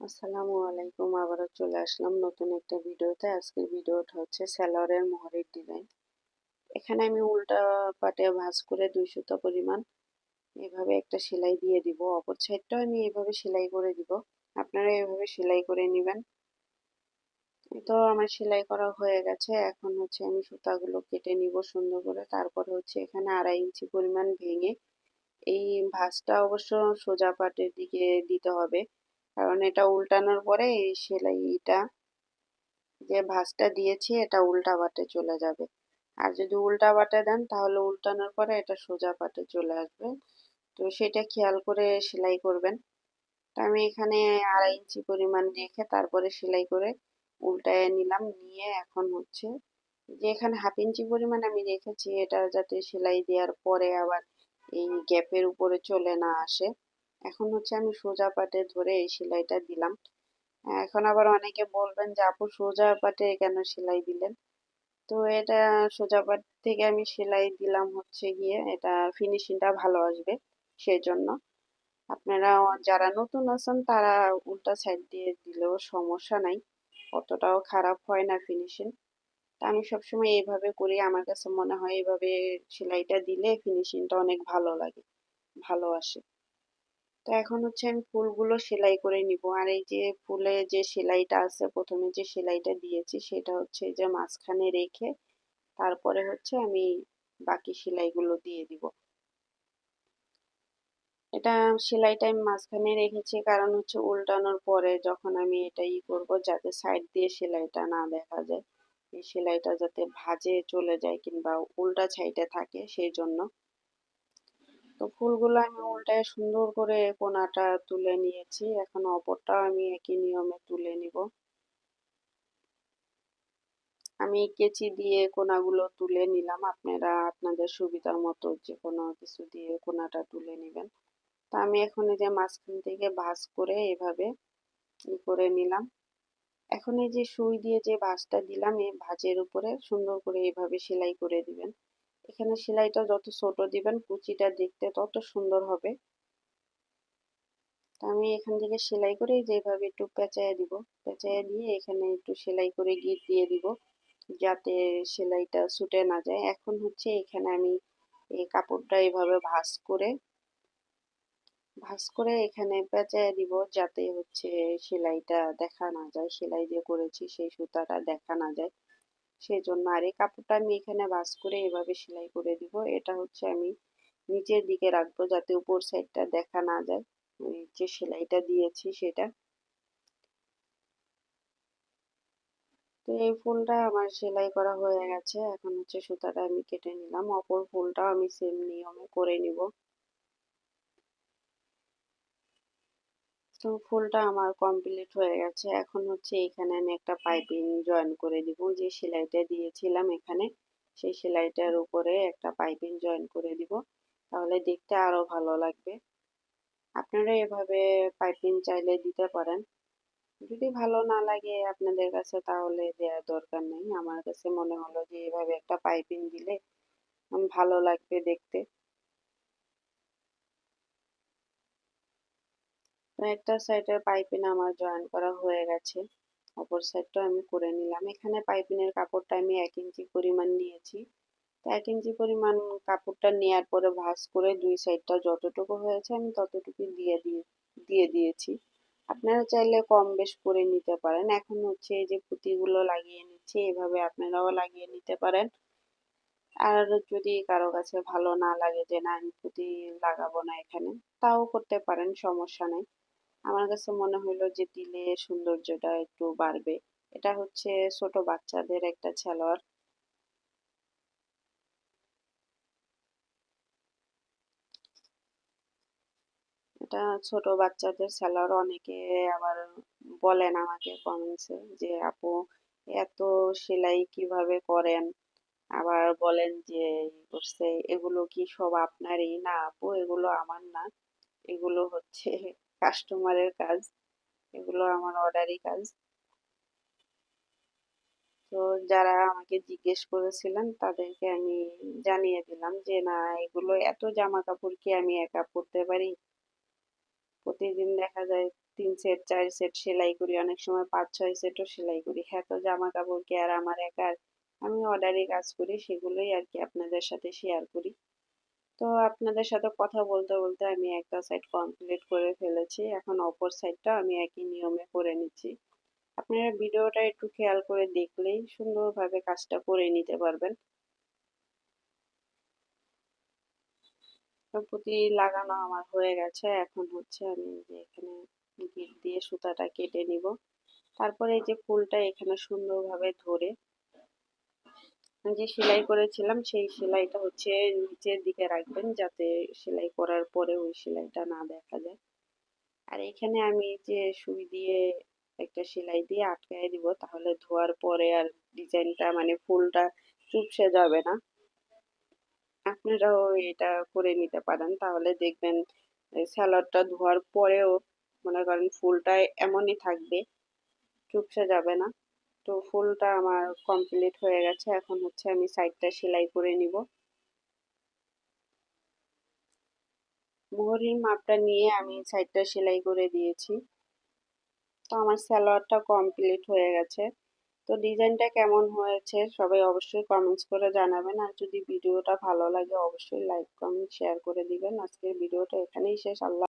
আসসালামু আলাইকুম। আবারও চলে আসলাম নতুন একটা ভিডিওতে। আজকের ভিডিওটা হচ্ছে স্যালোয়ারের মোহরের ডিজাইন। এখানে আমি উল্টা পাটে ভাঁজ করে দুই সুতো পরিমাণ এভাবে একটা সেলাই দিয়ে দিব। অপর সাইডটাও আমি এভাবে সেলাই করে দিব। আপনারা এভাবে সেলাই করে নেবেন। তো আমার সেলাই করা হয়ে গেছে। এখন হচ্ছে আমি সুতাগুলো কেটে নিব সুন্দর করে। তারপরে হচ্ছে এখানে আড়াই ইঞ্চি পরিমাণ ভেঙে এই ভাঁজটা অবশ্য সোজা পাটের দিকে দিতে হবে। কারণ এটা উল্টানোর পরে এই সেলাইটা যে ভাঁজটা দিয়েছি, এটা উল্টা বাটে চলে যাবে। আর যদি উল্টা বাটে দেন, তাহলে উল্টানোর পরে এটা সোজা পাটে চলে আসবে। তো সেটা খেয়াল করে সেলাই করবেন। তো আমি এখানে আড়াই ইঞ্চি পরিমাণ রেখে তারপরে সেলাই করে উল্টায় নিলাম। নিয়ে এখন হচ্ছে যে এখানে হাফ ইঞ্চি পরিমাণ আমি রেখেছি, এটা যাতে সেলাই দেওয়ার পরে আবার এই গ্যাপের উপরে চলে না আসে। এখন হচ্ছে আমি সোজা পাটে ধরে এই সেলাইটা দিলাম। এখন আবার অনেকে বলবেন যে, আপু, সোজা পাটে কেন সেলাই দিলেন? তো এটা সোজা পাট থেকে আমি সেলাই দিলাম হচ্ছে গিয়ে, এটা ফিনিশিংটা ভালো আসবে সেই জন্য আপনারা যারা নতুন আছেন, তারা উল্টা সাইড দিয়ে দিলেও সমস্যা নাই, অতটাও খারাপ হয় না ফিনিশিং তা আমি সবসময় এইভাবে করি, আমার কাছে মনে হয় এইভাবে সেলাইটা দিলে ফিনিশিংটা অনেক ভালো লাগে, ভালো আসে। তো এখন হচ্ছে আমি ফুলগুলো সেলাই করে নিব। আর এই যে ফুলে যে সেলাইটা আছে, প্রথমে যে সেলাইটা দিয়েছি সেটা হচ্ছে যে মাঝখানে রেখে তারপরে হচ্ছে আমি বাকি সেলাইগুলো দিয়ে দিব। এটা সেলাইটা আমি মাঝখানে রেখেছি কারণ হচ্ছে উল্টানোর পরে যখন আমি এটা ই করব যাতে সাইড দিয়ে সেলাইটা না দেখা যায়, এই সেলাইটা যাতে ভাজে চলে যায় কিংবা উল্টা সাইডে থাকে সেই জন্য তো ফুলগুলো আমি উল্টায় সুন্দর করে কোনাটা তুলে নিয়েছি। এখন অপরটাও আমি একই নিয়মে তুলে নিব। আমি কেচি দিয়ে কোনাগুলো তুলে নিলাম। আপনারা আপনাদের সুবিধার মতো যে কোনো কিছু দিয়ে কোনাটা তুলে নেবেন। তা আমি এখন এই যে মাঝখান থেকে ভাঁজ করে এভাবে ই করে নিলাম। এখন এই যে সুই দিয়ে যে ভাঁজটা দিলাম, এই ভাঁজের উপরে সুন্দর করে এভাবে সেলাই করে দিবেন। এখানে সেলাইটা যত ছোট দিবেন, কুচিটা দেখতে তত সুন্দর হবে। আমি এখান থেকে সেলাই করে যেভাবে একটু পেঁচাইয়া দিব। পেঁচাইয়া দিয়ে এখানে একটু সেলাই করে গিট দিয়ে দিব, যাতে সেলাইটা ছুটে না যায়। এখন হচ্ছে এখানে আমি এই কাপড়টা এইভাবে ভাঁজ করে ভাঁজ করে এখানে পেঁচাইয়া দিব, যাতে হচ্ছে সেলাইটা দেখা না যায়। সেলাই যে করেছি, সেই সুতাটা দেখা না যায়। সেই জন্য আর এই কাপড়টা আমি এখানে ভাঁজ করে এভাবে সেলাই করে দিব। এটা হচ্ছে আমি নিচের দিকে রাখব যাতে উপর সাইডটা দেখা না যায়। যে সেলাইটা দিয়েছি সেটা। তো এই ফুলটা আমার সেলাই করা হয়ে গেছে। এখন হচ্ছে সুতাটা আমি কেটে নিলাম। অপর ফুলটাও আমি সেম নিয়মে করে নিব। তো ফুলটা আমার কমপ্লিট হয়ে গেছে। এখন হচ্ছে এখানে আমি একটা পাইপিং জয়েন করে দিব। যে সেলাইটা দিয়েছিলাম এখানে, সেই সেলাইটার উপরে একটা পাইপিং জয়েন করে দিব। তাহলে দেখতে আরও ভালো লাগবে। আপনারা এভাবে পাইপিং চাইলে দিতে পারেন। যদি ভালো না লাগে আপনাদের কাছে তাহলে দেওয়ার দরকার নেই। আমার কাছে মনে হলো যে এভাবে একটা পাইপিং দিলে ভালো লাগবে দেখতে। একটা সাইডের পাইপিং আমার জয়েন করা হয়ে গেছে। অপর সাইডটা আমি করে নিলাম। এখানে পাইপিনের কাপড়টা আমি এক ইঞ্চি পরিমাণ নিয়েছি। তো এক ইঞ্চি পরিমাণ কাপড়টা নেওয়ার পরে ভাঁজ করে দুই সাইডটা যতটুকু হয়েছে আমি ততটুকু দিয়ে দিয়ে দিয়ে দিয়েছি। আপনারা চাইলে কম বেশ করে নিতে পারেন। এখন হচ্ছে এই যে পুঁতিগুলো লাগিয়ে নিচ্ছি, এভাবে আপনারাও লাগিয়ে নিতে পারেন। আর যদি কারও কাছে ভালো না লাগে যে, না, আমি পুঁতি লাগাবো না এখানে, তাও করতে পারেন, সমস্যা নেই। আমার কাছে মনে হলো যে দিলে সৌন্দর্যটা একটু বাড়বে। এটা হচ্ছে ছোট বাচ্চাদের একটা সালোয়ার এটা ছোট বাচ্চাদের সালোয়ার অনেকে আবার বলেন আমাকে কমেন্টসে যে, আপু, এত সেলাই কীভাবে করেন? আবার বলেন যে করছে, এগুলো কি সব আপনারই? না, আপু, এগুলো আমার না। এগুলো হচ্ছে কাস্টমারের কাজ, এগুলো আমার অর্ডারই কাজ। তো যারা আমাকে জিজ্ঞেস করেছিলেন, তাদেরকে আমি জানিয়ে দিলাম যে, না, এগুলো এত জামা কাপড় কি আমি একা পরতে পারি? প্রতিদিন দেখা যায় তিন সেট, চার সেট সেলাই করি, অনেক সময় পাঁচ, ছয় সেটও সেলাই করি। এত জামা কাপড় কি আর আমার একার? আমি অর্ডারে কাজ করি, সেগুলোই আর কি আপনাদের সাথে শেয়ার করি। তো আপনাদের সাথে কথা বলতে বলতে আমি একটা সাইড কমপ্লিট করে ফেলেছি। এখন অপর সাইডটা আমি একই নিয়মে করে নিচ্ছি। আপনারা ভিডিওটা একটু খেয়াল করে দেখলেই সুন্দরভাবে কাজটা করে নিতে পারবেন। পুঁতি লাগানো আমার হয়ে গেছে। এখন হচ্ছে আমি যে এখানে গিট দিয়ে সুতাটা কেটে নিব। তারপরে এই যে ফুলটা এখানে সুন্দরভাবে ধরে যে সেলাই করেছিলাম, সেই সেলাইটা হচ্ছে নিচের দিকে রাখবেন যাতে সেলাই করার পরে ওই সেলাইটা না দেখা যায়। আর এখানে আমি যে সুই দিয়ে একটা সেলাই দিয়ে আটকায় দিব, তাহলে ধোয়ার পরে আর ডিজাইনটা মানে ফুলটা চুপসে যাবে না। আপনারাও এটা করে নিতে পারেন, তাহলে দেখবেন স্যালাডটা ধোয়ার পরেও মনে করেন ফুলটা এমনই থাকবে, চুপসে যাবে না। তো ফুলটা আমার কমপ্লিট হয়ে গেছে। এখন হচ্ছে আমি সাইডটা সেলাই করে নিব। মোহরির মাপটা নিয়ে আমি সাইডটা সেলাই করে দিয়েছি। তো আমার সালোয়ারটা কমপ্লিট হয়ে গেছে। তো ডিজাইনটা কেমন হয়েছে সবাই অবশ্যই কমেন্টস করে জানাবেন। আর যদি ভিডিওটা ভালো লাগে অবশ্যই লাইক কমেন্ট শেয়ার করে দিবেন। আজকের ভিডিওটা এখানেই শেষ। আল্লাহ